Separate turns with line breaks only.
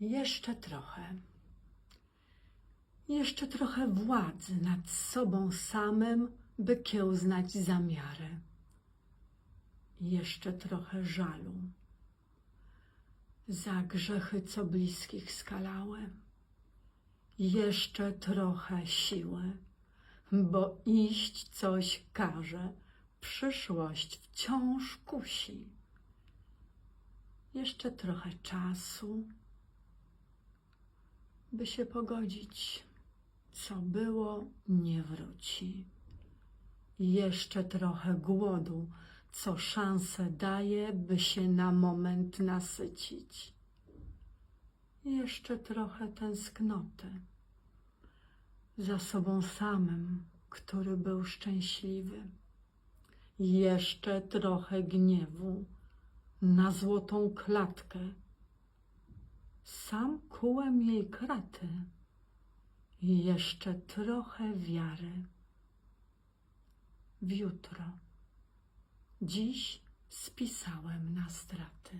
Jeszcze trochę. Jeszcze trochę władzy nad sobą samym, by kiełznać zamiary. Jeszcze trochę żalu za grzechy, co bliskich skalały. Jeszcze trochę siły, bo iść coś każe, przyszłość wciąż kusi. Jeszcze trochę czasu, by się pogodzić. Co było, nie wróci. Jeszcze trochę głodu, co szansę daje, by się na moment nasycić. Jeszcze trochę tęsknoty za sobą samym, który był szczęśliwy. Jeszcze trochę gniewu na złotą klatkę. Sam kułem jej kraty. I jeszcze trochę wiary w jutro. Dziś spisałem na straty.